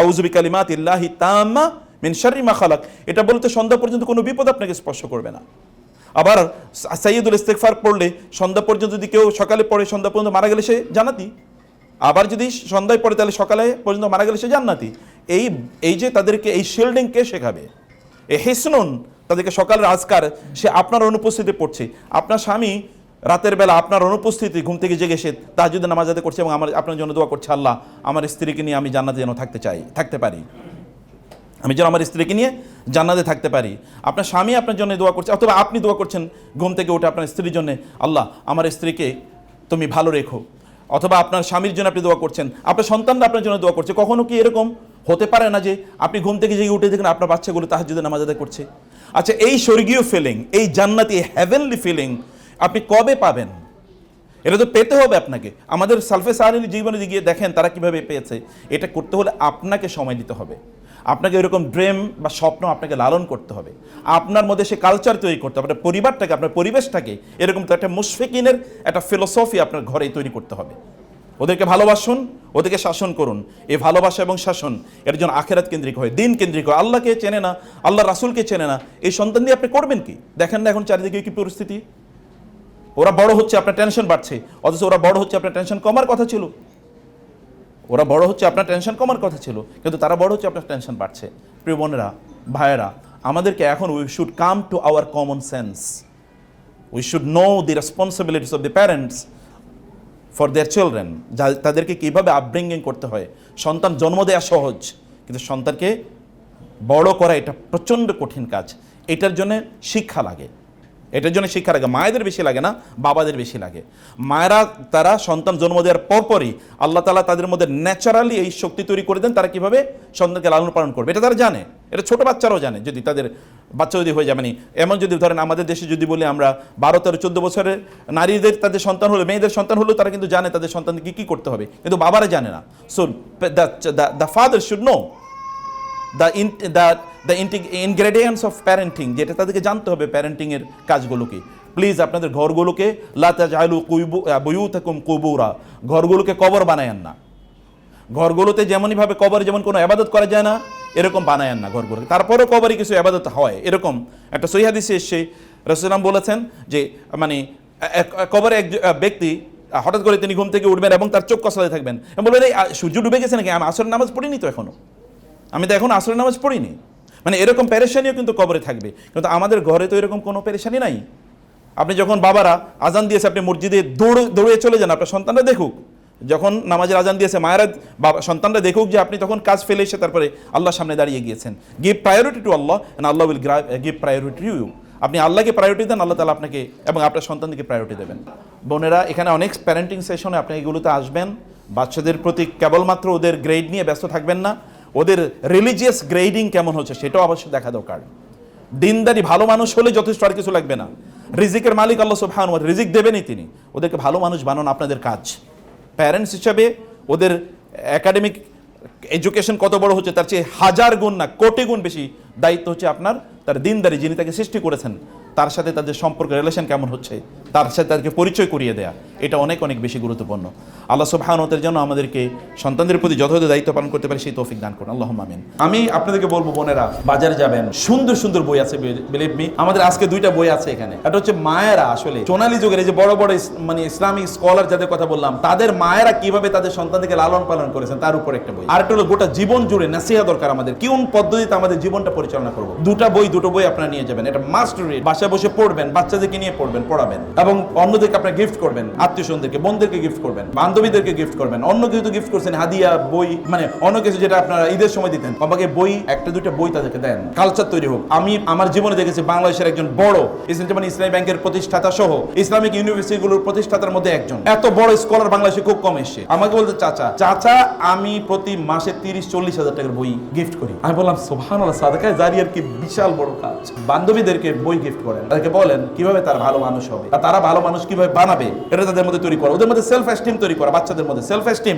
আউজুবি কালিমাত ইল্লাহি তাম্মা মিন শাররি মা খালাক। এটা বলতে সন্ধ্যা পর্যন্ত কোনো বিপদ আপনাকে স্পর্শ করবে না। আবার সাইয়দুল ইস্তেগফার পড়লে সন্ধ্যা পর্যন্ত যদি কেউ সকালে পড়ে, সন্ধ্যা পর্যন্ত মারা গেলে সে জানাতি আবার যদি সন্ধ্যায় পড়ে, তাহলে সকালে পর্যন্ত মারা গেলে সে জান্নাতি। এই এই যে তাদেরকে এই শিল্ডিং কে শেখাবে? এ হেসনুন তাদেরকে সকালের আজকার সে আপনার অনুপস্থিতি পড়ছে। আপনার স্বামী রাতের বেলা আপনার অনুপস্থিতি, ঘুম থেকে জেগে সে তাহাজুদের নামাজ আদায় করছে এবং আমার, আপনার জন্য দোয়া করছে, আল্লাহ আমার স্ত্রীকে নিয়ে আমি জান্নাতে যেন থাকতে চাই, থাকতে পারি। আমি যেন আমার স্ত্রীকে নিয়ে জান্নাতে থাকতে পারি। আপনার স্বামী আপনার জন্য দোয়া করছে, অথবা আপনি দোয়া করছেন ঘুম থেকে উঠে আপনার স্ত্রীর জন্য, আল্লাহ আমার স্ত্রীকে তুমি ভালো রেখো। অথবা আপনার স্বামীর জন্য আপনি দোয়া করছেন, আপনার সন্তানরা আপনার জন্য দোয়া করছে। কখনো কি এরকম হতে পারে না যে আপনি ঘুম থেকে জেগে উঠে দেখেন আপনার বাচ্চাগুলো যদি নামাজ আদায় করছে? আচ্ছা এই স্বর্গীয় ফিলিং এই জান্নাতি হ্যাভেনলি ফিলিং আপনি কবে পাবেন? এটা তো পেতে হবে আপনাকে। আমাদের সালফে সাহারির জীবনে গিয়ে দেখেন, তারা কীভাবে পেয়েছে, এটা করতে হলে আপনাকে সময় দিতে হবে। আপনাকে এরকম ড্রেম বা স্বপ্ন আপনাকে লালন করতে হবে। আপনার মধ্যে সে কালচার তৈরি করতে হবে, আপনার পরিবারটাকে, আপনার পরিবেশটাকে, এরকম তো একটা মুশফিকিনের একটা ফিলোসফি আপনার ঘরে তৈরি করতে হবে। ওদেরকে ভালোবাসুন, ওদেরকে শাসন করুন। এই ভালোবাসা এবং শাসন, এর জন্য আখেরাত কেন্দ্রিক হয়, দিন কেন্দ্রিক হয়। আল্লাহকে চেনে না আল্লাহ রাসুলকে চেনে না। এই সন্তান দিয়ে আপনি করবেন কি? দেখেন না এখন চারিদিকে কি পরিস্থিতি? ওরা বড় হচ্ছে, আপনার টেনশন বাড়ছে। অথচ ওরা বড় হচ্ছে, আপনার টেনশন কমার কথা ছিল। ওরা বড় হচ্ছে, আপনার টেনশন কমার কথা ছিল। কিন্তু তারা বড় হচ্ছে, আপনার টেনশন বাড়ছে। প্রিয় বোনেরা, ভাইয়েরা, আমাদেরকে এখন we should come to our common sense we should know the responsibilities of the parents for their children যা তাদেরকে কীভাবে আপব্রিঙ্গিং করতে হয়। সন্তান জন্ম দেওয়া সহজ, কিন্তু সন্তানকে বড় করা এটা প্রচণ্ড কঠিন কাজ। এটার জন্য শিক্ষা লাগে। এটার জন্য শিক্ষা লাগে মায়েদের বেশি লাগে না, বাবাদের বেশি লাগে। মায়েরা, তারা সন্তান জন্ম দেওয়ার পরপরই আল্লাহ তালা তাদের মধ্যে ন্যাচারালি এই শক্তি তৈরি করে দেন, তারা কীভাবে সন্তানকে লালন পালন করবে, এটা তারা জানে। এটা ছোটো বাচ্চারাও জানে, যদি তাদের বাচ্চা যদি হয়ে যায় মানে এমন যদি ধরেন আমাদের দেশে যদি বলি আমরা বারো, তেরো, চোদ্দ বছরের নারীদের তাদের সন্তান হলো, মেয়েদের সন্তান হলেও তারা কিন্তু জানে তাদের সন্তানকে কী করতে হবে। কিন্তু বাবারা জানে না। So the father should know the the the ingredients of parenting যেটা তাদেরকে জানতে হবে প্যারেন্টিংয়ের কাজগুলোকে। প্লিজ আপনাদের ঘরগুলোকে লাতা জাহলু কুইবু বইউ থাকুম কুবুরা। ঘরগুলোকে কবর বানায়েন না। ঘরগুলোতে যেমনইভাবে কবরে যেমন কোনো আবাদত করা যায় না, এরকম বানায়েন না ঘরগুলোকে। তারপরেও কবরে কিছু আবাদত হয়, এরকম। একটা সহিহাদিসে এসে রসুলাম বলেছেন যে মানে কবরে এক ব্যক্তি হঠাৎ করে তিনি ঘুম থেকে উঠবেন এবং তার চোখ কষলাতে থাকবেন। বলবেন, এই সূর্য ডুবে গেছে নাকি? আমি আসরের নামাজ পড়িনি তো এখনও। আমি তো এখন আসরের নামাজ পড়িনি। মানে এরকম পেরেশানিও কিন্তু কবরে থাকবে। কিন্তু আমাদের ঘরে তো এরকম কোনো পেরেশানি নাই। আপনি যখন বাবারা আজান দিয়েছে, আপনি মসজিদে দৌড়ে দৌড়ে চলে যান, আপনার সন্তানরা দেখুক। যখন নামাজের আজান দিয়েছে, মায়েরা, বাবা, সন্তানরা দেখুক যে আপনি তখন কাজ ফেলে এসে তারপরে আল্লাহর সামনে দাঁড়িয়ে গিয়েছেন। Give priority to Allah and Allah will give priority to you আপনি আল্লাহকে প্রায়োরিটি দেন, আল্লাহ তালা আপনাকে এবং আপনার সন্তানকে প্রায়োরিটি দেবেন। বোনেরা, এখানে অনেক প্যারেন্টিং সেশনে আপনি এগুলোতে আসবেন। বাচ্চাদের প্রতি কেবলমাত্র ওদের গ্রেড নিয়ে ব্যস্ত থাকবেন না। ওদের রিলিজিয়াস গ্রেডিং কেমন হচ্ছে সেটাও অবশ্যই দেখা দরকার। দিনদারি ভালো মানুষ হলে যথেষ্ট আর কিছু লাগবে না। রিজিকের মালিক আল্লাহ সুবহান রিজিক দেবেনই তিনি। ওদেরকে ভালো মানুষ বানানো আপনাদের কাজ। প্যারেন্টস হিসাবে ওদের একাডেমিক এডুকেশন কত বড় হচ্ছে, তার চেয়ে হাজার গুণ না কোটি গুণ বেশি দায়িত্ব হচ্ছে আপনার, তার দিনদারি যিনি তাকে সৃষ্টি করেছেন, তার সাথে তাদের সম্পর্ক রিলেশন কেমন হচ্ছে, তার সাথে তাদেরকে পরিচয় করিয়ে দেয়া, এটা অনেক অনেক বেশি গুরুত্বপূর্ণ। আল্লাহ সুবহানতের জন্য আমাদেরকে সন্তানদের প্রতি যথাযথ দায়িত্ব পালন করতে পারে, সেই তৌফিক দান করুন। আল্লাহ আমিন। আমি আপনাদেরকে বলব, বোনেরা, বাজারে যাবেন, সুন্দর সুন্দর বই আছে বিলিভ মি আমাদের আজকে দুইটা বই আছে এখানে। এটা হচ্ছে মায়েরা আসলে, সোনালী যুগের এই যে বড় বড় মানে ইসলামিক স্কলার যাদের কথা বললাম, তাদের মায়েরা কীভাবে তাদের সন্তানদেরকে লালন পালন করেছেন, তার উপর একটা বই। আর হলো গোটা জীবন জুড়ে নাসিহা দরকার আমাদের। কোন পদ্ধতিতে আমাদের জীবনটা পরিচালনা করব? দুটা বই, দুটো বই আপনারা নিয়ে যাবেন। এটা মাস্ট রিড বাসায় বসে পড়বেন, বাচ্চাদেরকে নিয়ে পড়বেন, পড়াবেন। এবং অন্যদেরকে আপনারা গিফট করবেন আত্মীয় স্বজনদেরকে বোনদেরকে গিফট করবেন, বান্ধবীদেরকে গিফট করবেন। অন্য কিছু গিফট করছেন, হাদিয়া, বই মানে অন্য কিছু যেটা আপনারা ঈদের সময় দিতেন। আমাকে বই, একটা, দুইটা বই তাদেরকে দেন। কালচার তৈরি হোক। আমি আমার জীবনে দেখেছি বাংলাদেশের একজন বড় ইসলাম ইসলামী ব্যাংকের প্রতিষ্ঠাতা সহ ইসলামিক ইউনিভার্সিটিগুলোর প্রতিষ্ঠাতার মধ্যে একজন। এত বড় স্কলার বাংলাদেশে খুব কম এসছে। আমাকে বলতে, চাচা চাচা, আমি প্রতি মাসে তিরিশ, চল্লিশ হাজার টাকার বই গিফট করি। আমি বললাম সোহান সাদাকায় জারিয়ার কি বিশাল বড় কাজ। বান্ধবীদেরকে বই গিফট করেন। তাদেরকে বলেন, কীভাবে তারা ভালো মানুষ হবে? আর তারা ভালো মানুষ কীভাবে বানাবে? এটা তাদের মধ্যে তৈরি করা। ওদের মধ্যে সেলফ এস্টিম তৈরি করা, বাচ্চাদের মধ্যে সেলফ এস্টিম